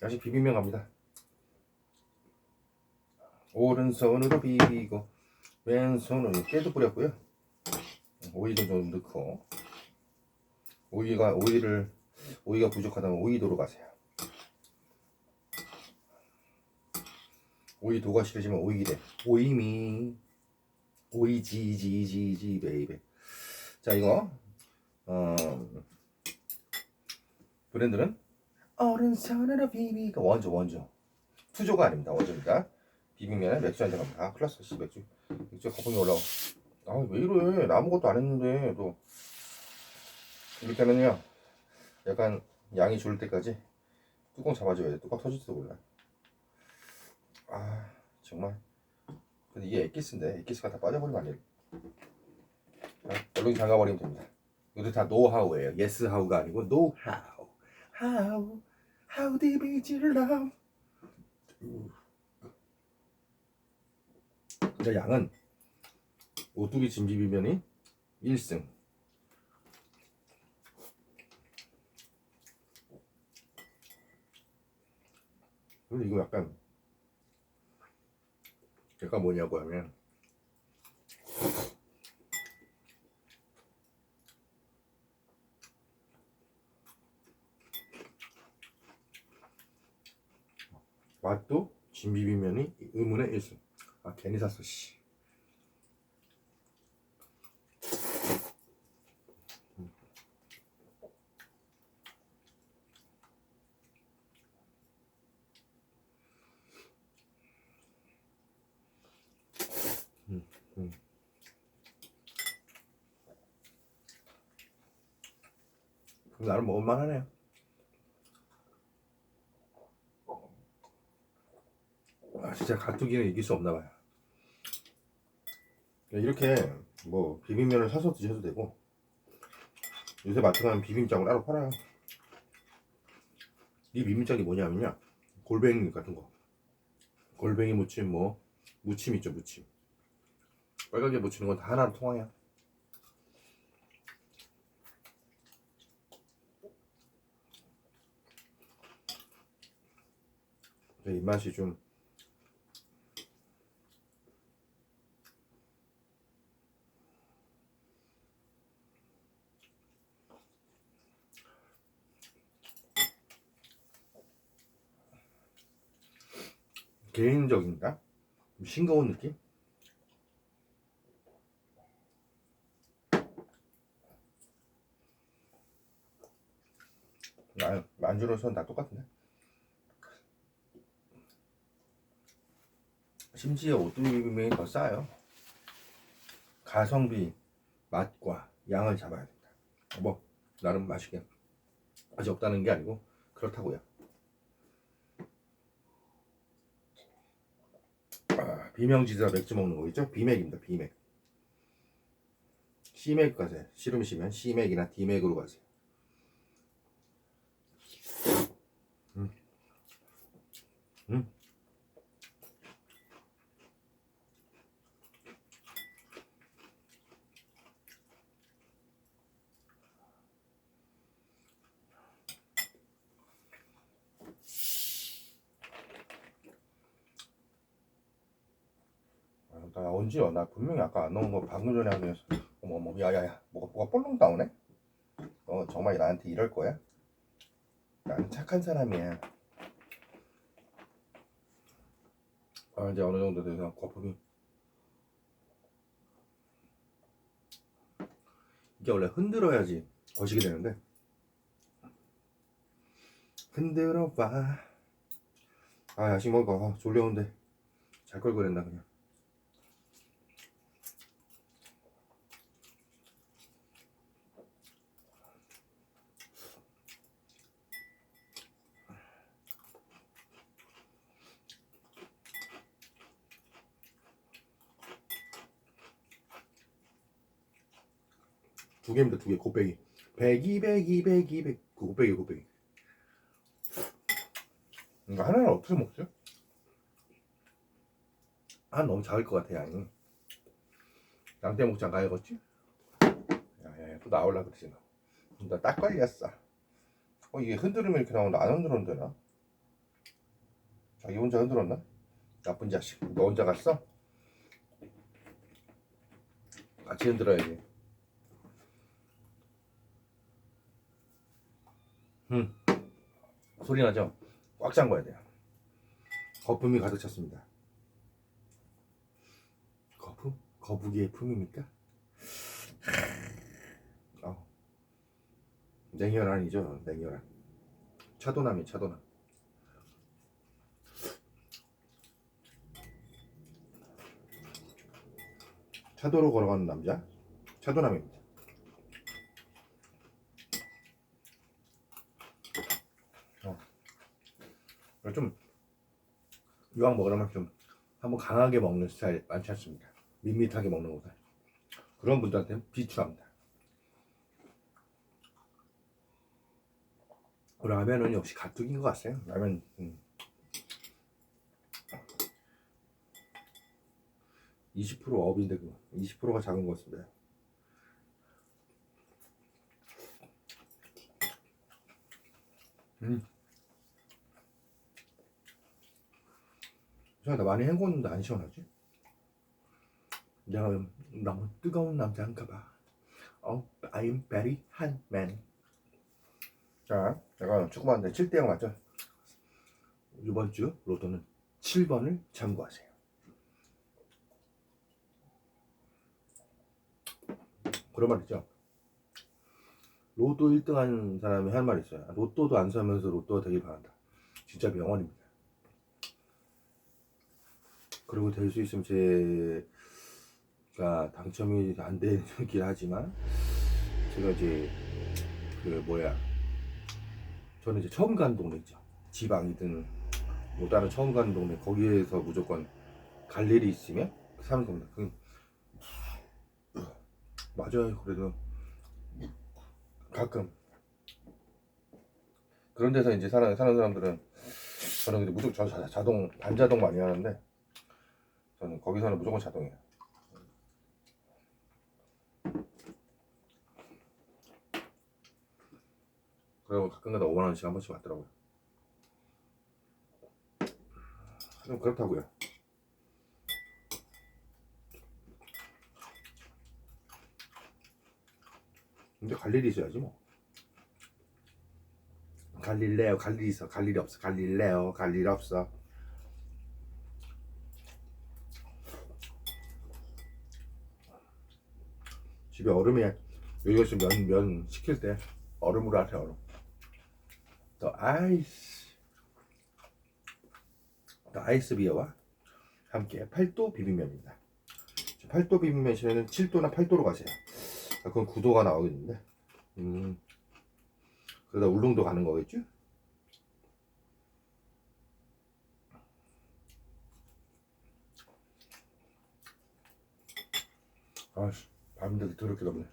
다시 비비면 갑니다. 오른손으로 비비고 왼손으로 깨도 뿌렸고요. 오이 좀 넣고 오이가 오이를 오이가 부족하다면 오이도로 가세요. 오이도가 싫으시면 오이래. 오이미 오이지지지지 베이베. 자 이거 어, 브랜드는 오른손으로 비비고 원조 원조 투조가 아닙니다 원조입니다. 비빔면에 맥주 한 잔 갑니다. 아, 클라스 씨 맥주. 맥주 거품이 올라와. 아, 왜 이래? 나 아무것도 안 했는데, 또. 이럴 때는요, 약간 양이 줄 때까지 뚜껑 잡아줘야 돼. 뚜껑 터질지도 몰라. 아, 정말. 근데 이게 엑기스인데, 엑기스가 다 빠져버리면 안 돼. 자, 얼른 잠가버리면 됩니다. 이것도 다 노하우예요. 예스 하우가 아니고 노하우. How, how deep is your love? 근데 양은 오뚜기 진비비면이 1승 근데 이거 약간 약간 뭐냐고 하면 맛도 진비비면이 의문의 1승 아 괜히 샀어 씨. 음, 음. 나름 먹을만 하네요. 아 진짜 가뚜기는 이길 수 없나 봐요. 이렇게 뭐 비빔면을 사서 드셔도 되고 요새 마트 가면 비빔장을 따로 팔아요. 이 비빔장이 뭐냐면요 골뱅이 같은 거 골뱅이 무침 뭐 무침 있죠 무침 빨갛게 무치는 건 다 하나로 통하냐 근데 입맛이 좀 개인적인가? 좀 싱거운 느낌? 아, 만주로서는 다 똑같은데? 심지어 오뚜기빔이 더 싸요. 가성비, 맛과 양을 잡아야 된다. 뭐 나름 맛있게 맛이 없다는 게 아니고 그렇다고요. 아, 비명지사 맥주 먹는 거 있죠? 비맥입니다. 비맥. C맥 가세요. 싫으시면 C맥이나 D맥으로 가세요. 음. 음. 아, 나 언제요? 나 분명히 아까 안 넣은 거 방금 전에 하면서 어머 어머 야야야 뭐가 뭐가 볼록 나오네? 어 정말 나한테 이럴 거야? 나는 착한 사람이야. 아 이제 어느 정도 돼서 거품이 이게 원래 흔들어야지 거시기 되는데 흔들어 봐. 아 야식 먹어 아, 졸려온데 잘 걸 그랬나 그냥. 두 개입니다 두 개 곱빼기 백이 백이 백이 백그 곱빼기 곱빼기 이거 하나는 어떻게 먹죠? 아 너무 작을 것 같아 양이 양떼 목장 가야겠지? 야 야 야 또 나올라 그러지 너나딱 걸렸어 어 이게 흔들으면 이렇게 나오는데 안 흔들어도 되나? 자기 혼자 흔들었나? 나쁜 자식. 너 혼자 갔어? 같이 흔들어야지. 음. 소리 나죠? 꽉 잠궈야 돼요. 거품이 가득 찼습니다. 거품? 거북이의 품입니까? 어. 냉혈한이죠, 냉혈한. 차도남이 차도남. 차도로 걸어가는 남자, 차도남입니다. 좀 이왕 먹으려면 좀 한번 강하게 먹는 스타일 많지 않습니까? 밋밋하게 먹는 거다. 그런 분들한테는 비추합니다. 라면은 역시 가뜩인 것 같아요. 라면 음. 20% 업인데 그 20%가 작은 것 같습니다. 음. 이상하다 많이 헹궜는데 안 시원하지? 내가 너무 뜨거운 남자인가 봐. 어, I'm very hot man. 자, 내가 축구 봤는데 7대 0 맞죠? 이번 주 로또는 7번을 참고하세요. 그런 말 있죠. 로또 1등 한 사람이 한 말 있어요. 로또도 안 사면서 로또가 되길 바란다. 진짜 명언입니다. 그리고 될수 있으면 제가 당첨이 안 되긴 하지만 제가 이제 그 뭐야 저는 이제 처음 가는 동네 있죠. 지방이든 뭐 다른 처음 가는 동네 거기에서 무조건 갈 일이 있으면 사는 겁니다. 그 맞아요. 그래도 가끔 그런 데서 이제 사는 사는 사람들은 저는 근데 무조건 자동 반자동 많이 하는데 저는 거기서는 무조건 자동이에요. 그리고 가끔가다 5만 원씩 한 번씩 왔더라고요. 좀 그렇다고요. 근데 갈 일이 있어야지 뭐. 갈 일래요. 갈 일이 있어. 갈 일이 없어. 갈 일래요. 갈일 없어. 집에 여기 있으면 면, 면 시킬 때 얼음으로 하세요 얼음. 더 아이스. 더 아이스 비어와 함께 8도 비빔면입니다. 8도 비빔면 시에는 7도나 8도로 가세요. 아, 그건 9도가 나오겠는데? 음. 그러다 울릉도 가는 거겠죠? 아씨 밤새도 더럽게 덥네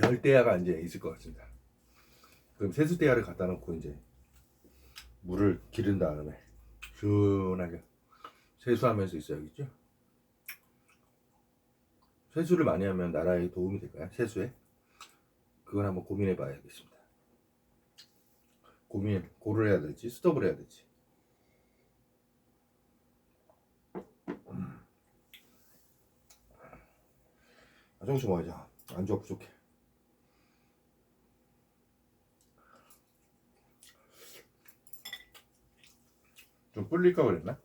열대야가 이제 있을 것 같습니다. 그럼 세수대야를 갖다 놓고 이제 물을 기른 다음에 시원하게 세수하면서 있어야겠죠. 세수를 많이 하면 나라에 도움이 될까요? 세수에? 그건 한번 고민해 봐야겠습니다. 고민, 고를 해야 될지, 스톱을 해야 될지. 아, 조금씩 먹어야죠. 안주가 부족해. 좀 불릴까 그랬나?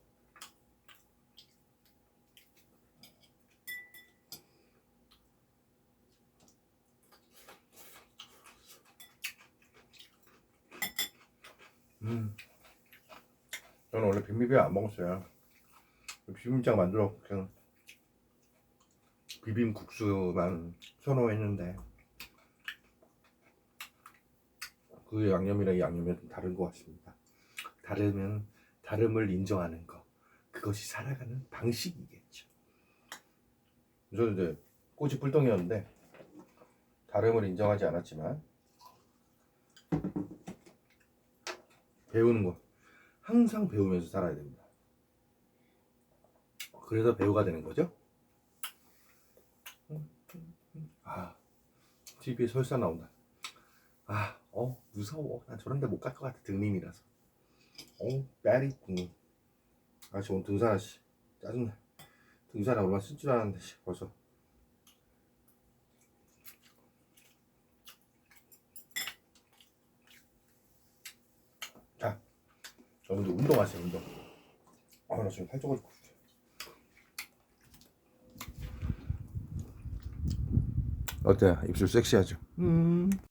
음. 저는 원래 비빔밥 안 먹었어요. 비빔장 만들어 그냥 비빔국수만 선호했는데 그 양념이랑 이 양념이 좀 다른 것 같습니다. 다르면 다름을 인정하는 것 그것이 살아가는 방식이겠죠. 저는 이제 꼬치 뿔덩이였는데 다름을 인정하지 않았지만 배우는 거 항상 배우면서 살아야 됩니다. 그래서 배우가 되는 거죠. 아, TV에 설사 나온다. 아, 어 무서워. 난 저런 데 못 갈 것 같아 등림이라서. 어 빼리 등림 아씨 오늘 등산아 씨. 짜증나. 등산아 얼마나 쓸줄 아는데 씨, 벌써. 자 여러분들 운동하세요 운동. 아 나 지금 팔 쪼가지고 어때 입술 섹시하죠? 음